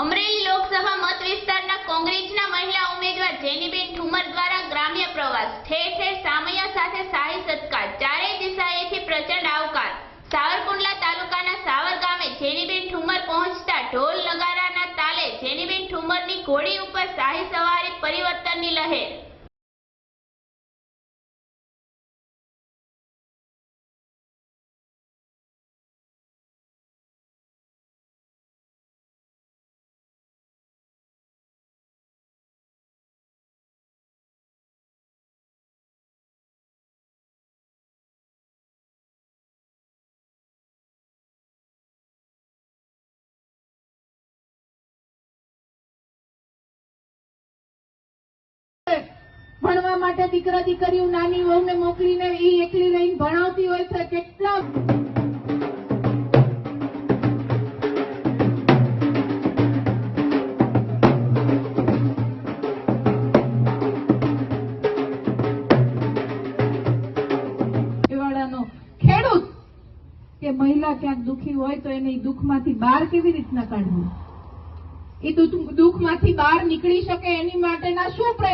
અમરેલી લોકસભા મત વિસ્તારના કોંગ્રેસના મહિલા ઉમેદવાર જેનીબેન ઠુમર દ્વારા ગ્રામ્ય પ્રવાસ, ઠેર ઠેર સામૈયા સાથે શાહી સત્કાર, ચારેય દિશાએથી પ્રચંડ આવકાર. સાવરકુંડલા તાલુકાના સાવર ગામે જેનીબેન ઠુમર પહોંચતા ઢોલ નગારાના તાલે જેનીબેન ઠુમરની ઘોડી ઉપર શાહી સવારી પરિવર્તનની લહેર. ભણવા માટે દીકરા દીકરીઓ નાની વહુને મોકલીને એ એકલી લઈને ભણાવતી હોય છે કેટલા ખેડૂત કે મહિલા ક્યાંક દુખી હોય તો એને દુઃખમાંથી બહાર કેવી રીતના કાઢવું? એ દુઃખમાંથી બહાર નીકળી શકે એની માટેના શું પ્રયાસ